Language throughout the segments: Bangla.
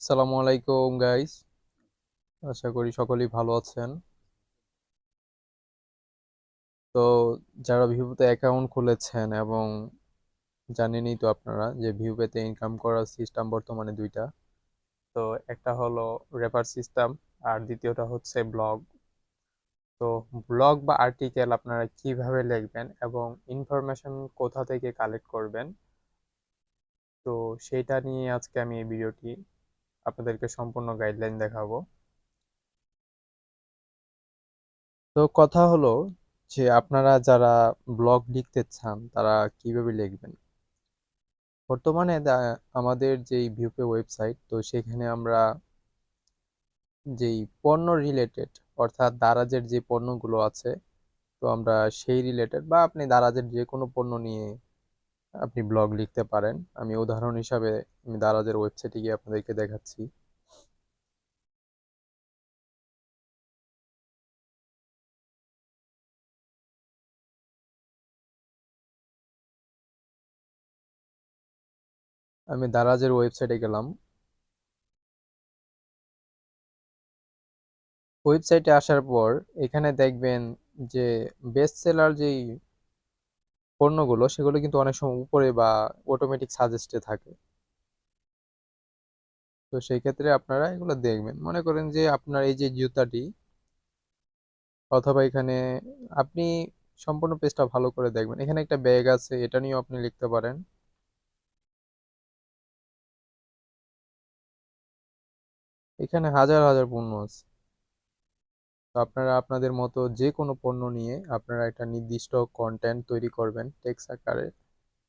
আসসালামু আলাইকুম গাইস আশা করি সকলেই ভালো আছেন। তো যারা ভিউতে অ্যাকাউন্ট খুলেছেন এবং জানেনই তো আপনারা যে ভিউপেতে ইনকাম করার সিস্টেম বর্তমানে দুইটা। তো একটা হলো রেফার সিস্টেম আর দ্বিতীয়টা হচ্ছে ব্লগ তো ব্লগ বা আর্টিকেল আপনারা কীভাবে লিখবেন এবং ইনফরমেশন কোথা থেকে কালেক্ট করবেন? তো সেটা নিয়ে আজকে আমি এই ভিডিওটি আপনাদেরকে সম্পূর্ণ গাইডলাইন দেখাবো। তো কথা হলো যে আপনারা যারা ব্লগ লিখতে চান, তারা কীভাবে লিখবেন? বর্তমানে আমাদের যেই ভিউপে ওয়েবসাইট তো সেখানে আমরা যেই পণ্য রিলেটেড অর্থাৎ দারাজের যে পণ্যগুলো আছে, তো আমরা সেই রিলেটেড বা আপনি দারাজের যে কোনো পণ্য নিয়ে আপনি ব্লগ লিখতে পারেন। আমি উদাহরণ হিসাবে আমি দারাজের ওয়েবসাইটে গিয়ে আপনাদেরকে দেখাচ্ছি। আমি দারাজের ওয়েবসাইটে গেলাম। ওয়েবসাইটে আসার পর এখানে দেখবেন যে বেস্ট সেলার যেই পণ্যগুলো, সেগুলো কিন্তু অনেক সময় উপরে বা অটোমেটিক সাজেস্টে থাকে। তো সেই ক্ষেত্রে আপনারা এগুলো দেখবেন। মনে করেন যে আপনার এই যে জুতাটি, অথবা এখানে আপনি সম্পূর্ণ পেজটা ভালো করে দেখবেন। এখানে একটা ব্যাগ আছে, এটা নিয়েও আপনি লিখতে পারেন। এখানে হাজার হাজার পণ্য আছে। তো আপনারা আপনাদের মতো যে কোনো পণ্য নিয়ে আপনারা একটা নির্দিষ্ট কন্টেন্ট তৈরি করবেন টেক্স আকারে,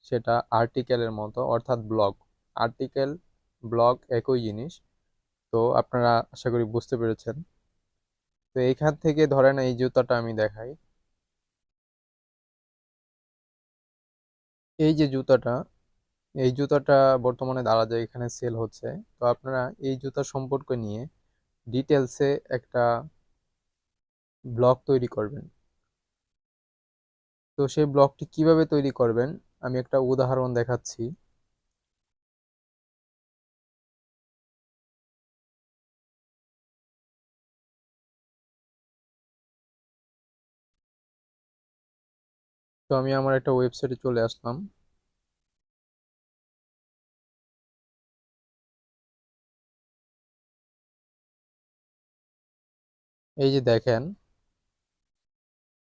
সেটা আর্টিকেলের মতো, অর্থাৎ ব্লগ আর্টিকেল ব্লগ একই জিনিস। তো আপনারা আশা করি বুঝতে পেরেছেন। তো এইখান থেকে ধরেন এই জুতাটা আমি দেখাই। এই যে জুতাটা, এই জুতাটা বর্তমানে দাঁড়া যায় এখানে সেল হচ্ছে। তো আপনারা এই জুতা সম্পর্কে নিয়ে ডিটেলসে একটা ব্লগ তৈরি করবেন। তো সেই ব্লগটি কীভাবে তৈরি করবেন? আমি একটা উদাহরণ দেখাচ্ছি। তো আমি আমার একটা ওয়েবসাইটে চলে আসলাম। এই যে দেখেন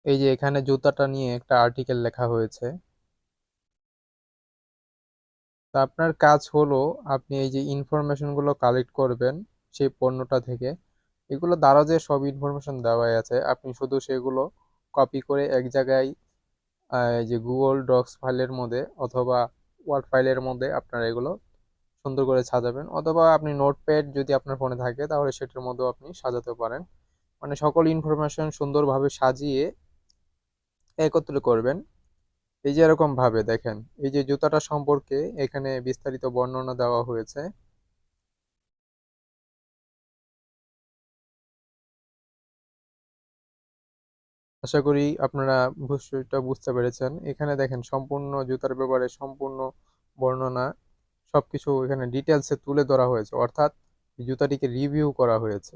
এই যে এখানে জুতাটা নিয়ে একটা আর্টিকেল লেখা হয়েছে। তা আপনার কাজ হলো আপনি এই যে ইনফরমেশনগুলো কালেক্ট করবেন সেই পণ্যটা থেকে। এগুলো দ্বারা যে সব ইনফরমেশন দেওয়াই আছে, আপনি শুধু সেগুলো কপি করে এক জায়গায় যে গুগল ডক্স ফাইলের মধ্যে অথবা ওয়ার্ড ফাইলের মধ্যে আপনার এগুলো সুন্দর করে সাজাবেন। অথবা আপনি নোটপ্যাড যদি আপনার ফোনে থাকে তাহলে সেটার মধ্যেও আপনি সাজাতে পারেন। মানে সকল ইনফরমেশন সুন্দরভাবে সাজিয়ে একত্রে করবেন। এই যে এরকম ভাবে দেখেন, এই যে জুতাটা সম্পর্কে এখানে বিস্তারিত বর্ণনা দেওয়া হয়েছে। আশা করি আপনারা বিষয়টা বুঝতে পেরেছেন। এখানে দেখেন সম্পূর্ণ জুতার ব্যাপারে সম্পূর্ণ বর্ণনা, সবকিছু এখানে ডিটেলসে তুলে ধরা হয়েছে। অর্থাৎ জুতাটিকে রিভিউ করা হয়েছে।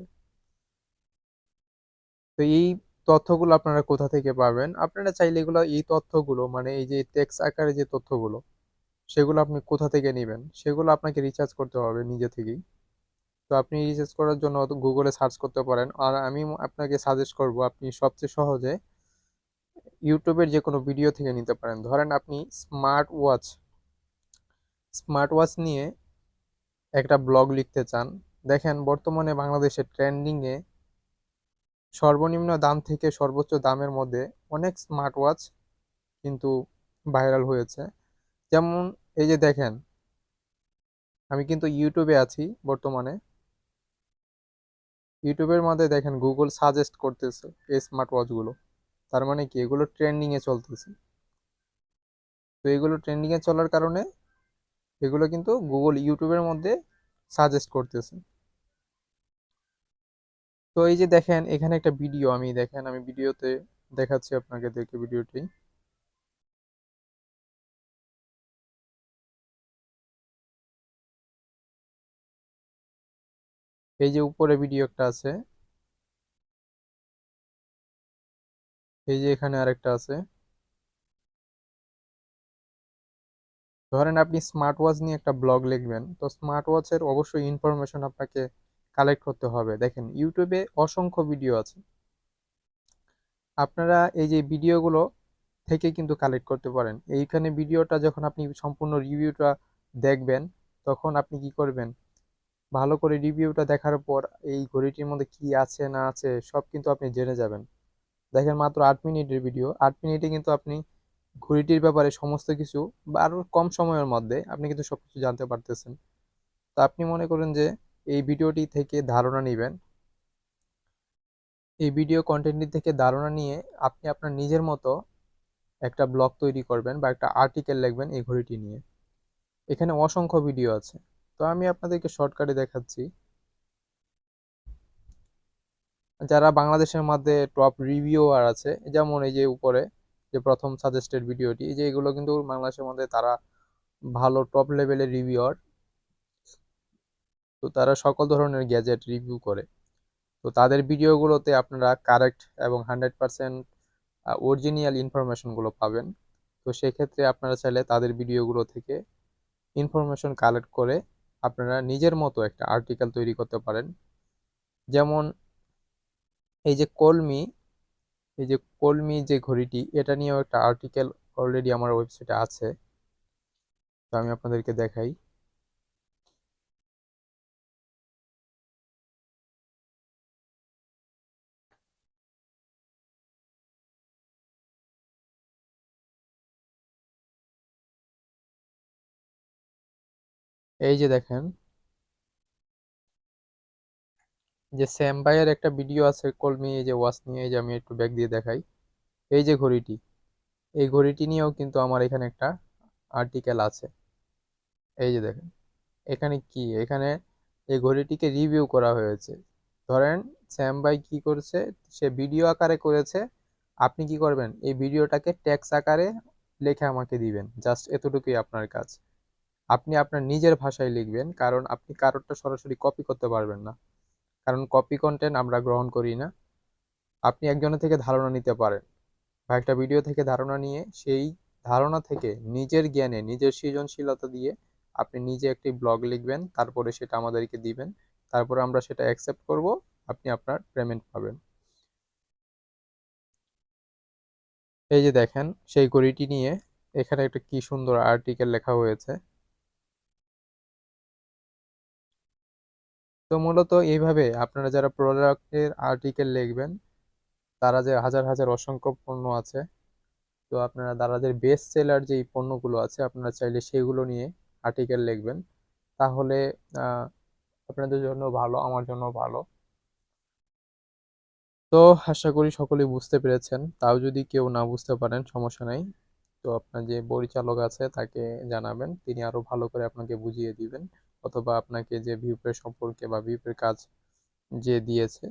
তো এই তথ্যগুলো আপনারা কোথা থেকে পাবেন? আপনারা চাইলে এগুলো, এই তথ্যগুলো মানে এই যে টেক্স আকারে যে তথ্যগুলো, সেগুলো আপনি কোথা থেকে নেবেন? সেগুলো আপনাকে রিচার্জ করতে হবে নিজে থেকেই। তো আপনি রিচার্জ করার জন্য গুগলে সার্চ করতে পারেন। আর আমি আপনাকে সাজেস্ট করব, আপনি সবচেয়ে সহজে ইউটিউবের যে কোনো ভিডিও থেকে নিতে পারেন। ধরেন আপনি স্মার্ট ওয়াচ স্মার্ট ওয়াচ নিয়ে একটা ব্লগ লিখতে চান। দেখেন, বর্তমানে বাংলাদেশে ট্রেন্ডিংয়ে সর্বনিম্ন দাম থেকে সর্বোচ্চ দামের মধ্যে অনেক স্মার্ট ওয়াচ কিন্তু ভাইরাল হয়েছে। যেমন এই যে দেখেন, আমি কিন্তু ইউটিউবে আছি বর্তমানে। ইউটিউবের মধ্যে দেখেন গুগল সাজেস্ট করতেছে এই স্মার্ট ওয়াচগুলো তার মানে কি? এগুলো ট্রেন্ডিংয়ে চলতেছে। তো এগুলো ট্রেন্ডিংয়ে চলার কারণে এগুলো কিন্তু গুগল ইউটিউবের মধ্যে সাজেস্ট করতেছে। তো এই যে দেখেন, এখানে একটা ভিডিও আমি দেখেন, আমি ভিডিওতে দেখাচ্ছি আপনাকে, দেখে ভিডিওটি এই যে উপরে ভিডিও একটা আছে। এই যে এখানে আরেকটা আছে। ধরেন আপনি স্মার্ট ওয়াচ নিয়ে একটা ব্লগ লিখবেন, তো স্মার্ট ওয়াচের অবশ্যই ইনফরমেশন আপনাকে কালেক্ট করতে হবে। দেখেন ইউটিউবে অসংখ্য ভিডিও আছে। আপনারা এই যে ভিডিওগুলো থেকে কিন্তু কালেক্ট করতে পারেন। এইখানে ভিডিওটা যখন আপনি সম্পূর্ণ রিভিউটা দেখবেন, তখন আপনি কি করবেন? ভালো করে রিভিউটা দেখার পর এই ঘড়িটির মধ্যে কি আছে, না আছে, সব কিন্তু আপনি জেনে যাবেন। দেখেন, মাত্র আট মিনিটের ভিডিও আট মিনিটে কিন্তু আপনি ঘড়িটির ব্যাপারে সমস্ত কিছু বা আরও কম সময়ের মধ্যে আপনি কিন্তু সব কিছু জানতে পারতেছেন। তো আপনি মনে করেন যে এই ভিডিওটি থেকে ধারণা নেবেন। এই ভিডিও কন্টেন্টটি থেকে ধারণা নিয়ে আপনি আপনার নিজের মতো একটা ব্লগ তৈরি করবেন বা একটা আর্টিকেল লিখবেন এই ঘড়িটি নিয়ে। এখানে অসংখ্য ভিডিও আছে। তো আমি আপনাদেরকে শর্টকাটে দেখাচ্ছি। যারা বাংলাদেশের মধ্যে টপ রিভিউয়ার আছে, যেমন এই যে উপরে যে প্রথম সাজেস্টেড ভিডিওটি যে এগুলো কিন্তু বাংলাদেশের মধ্যে তারা ভালো টপ লেভেলের রিভিউয়ার তো তারা সকল ধরনের গ্যাজেট রিভিউ করে। তো তাদের ভিডিওগুলোতে আপনারা কারেক্ট এবং হান্ড্রেড পারসেন্ট অরিজিনাল ইনফরমেশনগুলো পাবেন। তো সেক্ষেত্রে আপনারা চাইলে তাদের ভিডিওগুলো থেকে ইনফরমেশন কালেক্ট করে আপনারা নিজের মতো একটা আর্টিকেল তৈরি করতে পারেন। যেমন এই যে কলমি এই যে কলমি যে ঘড়িটি, এটা নিয়েও একটা আর্টিকেল অলরেডি আমার ওয়েবসাইটে আছে। তো আমি আপনাদেরকে দেখাই। এই যে দেখেন, যে স্যাম ভাইয়ের একটা ভিডিও আছে কলমি এই যে ওয়াচ নিয়ে, এই যে আমি একটু ব্যাগ দিয়ে দেখাই। এই যে ঘড়িটি, এই ঘড়িটি নিয়েও কিন্তু আমার এখানে একটা আর্টিকেল আছে। এই যে দেখেন, এখানে কি? এখানে এই ঘড়িটিকে রিভিউ করা হয়েছে। ধরেন স্যাম ভাই কি করেছে? সে ভিডিও আকারে করেছে। আপনি কি করবেন? এই ভিডিওটাকে ট্যাক্স আকারে লিখে আমাকে দিবেন। জাস্ট এতটুকুই আপনার কাজ। আপনি আপনার নিজের ভাষায় লিখবেন, কারণ আপনি কারোরটা সরাসরি কপি করতে পারবেন না। কারণ কপি কন্টেন্ট আমরা গ্রহণ করি না। আপনি একজনের থেকে ধারণা নিতে পারেন। বা একটা ভিডিও থেকে ধারণা নিয়ে সেই ধারণা থেকে নিজের জ্ঞানে, নিজের সৃজনশীলতা দিয়ে আপনি নিজে একটি ব্লগ লিখবেন, তারপরে সেটা আমাদেরকে দিবেন, তারপরে আমরা সেটা অ্যাকসেপ্ট করব, আপনি আপনার পেমেন্ট পাবেন। এই যে দেখেন, সেই ঘড়িটি নিয়ে এখানে একটা কি সুন্দর আর্টিকেল লেখা হয়েছে। তো মূলত এইভাবে আপনারা যারা প্রোডাক্টের আর্টিকেল লিখবেন, তারা যে হাজার হাজার অসংখ্য পণ্য আছে, তো আপনারা তাদের বেস্ট সেলার যেই পণ্যগুলো আছে, আপনারা চাইলে সেগুলো নিয়ে আর্টিকেল লিখবেন। তাহলে আপনাদের জন্য ভালো, আমার জন্য ভালো। তো আশা করি সকলেই বুঝতে পেরেছেন। তাও যদি কেউ না বুঝতে পারেন, সমস্যা নাই। তো আপনার যে পরিচালক আছে, তাকে জানাবেন। তিনি আরও ভালো করে আপনাকে বুঝিয়ে দিবেন। অথবা আপনাকে যে ভিউপের সম্পর্কে বা ভিউপের কাজ যে দিয়েছে,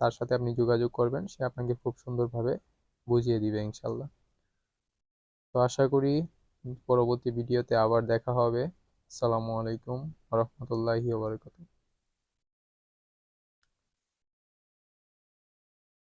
তার সাথে আপনি যোগাযোগ করবেন, সে আপনাকে খুব সুন্দরভাবে বুঝিয়ে দিবে ইনশাল্লাহ। তো আশা করি পরবর্তী ভিডিওতে আবার দেখা হবে। আসসালামু আলাইকুম রহমতুল্লাহি ওবরাকাতুহ